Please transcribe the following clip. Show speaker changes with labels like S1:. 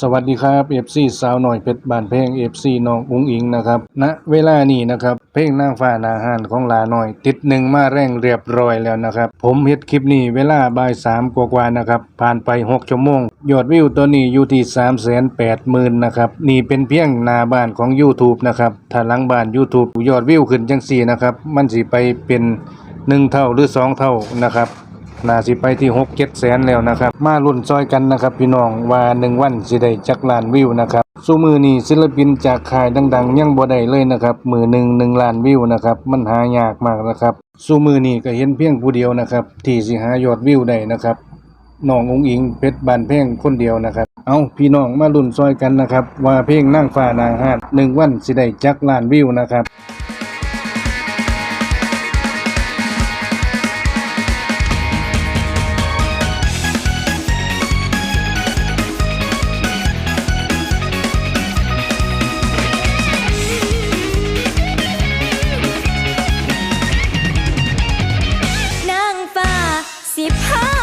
S1: สวัสดีครับ FC สาวหน่อยเพชรบานเพลง FC น้องอุ้งอิงนะครับณเวลานี้นะครับเพลงนางฟ้านาหานของลาหน่อย ติดหนึ่งมาแรงเรียบร้อยแล้วนะครับ ผมเฮ็ดคลิปนี้เวลาบ่ายสามกว่าๆนะครับ ผ่านไป6ชั่วโมง ยอดวิวตัวนี้อยู่ที่3 8 0 0 0 0นนะครับ นี่เป็นเพียงหน้าบ้านของ YouTube นะครับ ถ้าหลังบ้าน YouTube ยอดวิวขึ้นจังสี่นะครับ มันสิไปเป็น1เท่าหรือ2เท่านะครับ น่าสิไปที่6 7แสนแล้วนะครับ มารุ่นซอยกันนะครับ พี่น้องว่า1วันสิได้จักล้านวิวนะครับสู้มือนี้ศิลปินจากค่ายดัง ๆ ยังบ่ได้เลยนะครับมือหนึ่งหนึ่งล้านวิวนะครับมันหายากมากนะครับสู้มือนี้ก็เห็นเพียงผู้เดียวนะครับที่สิหายอดวิวได้นะครับน้ององอิงเพชรบานเพลงคนเดียวนะครับ เอาพี่น้องมารุ่นซอยกันนะครับ ว่าเพลงนั่งฟ้านางฮาดหนึ่งวันสิได้จักล้านวิวนะครับ
S2: สิพา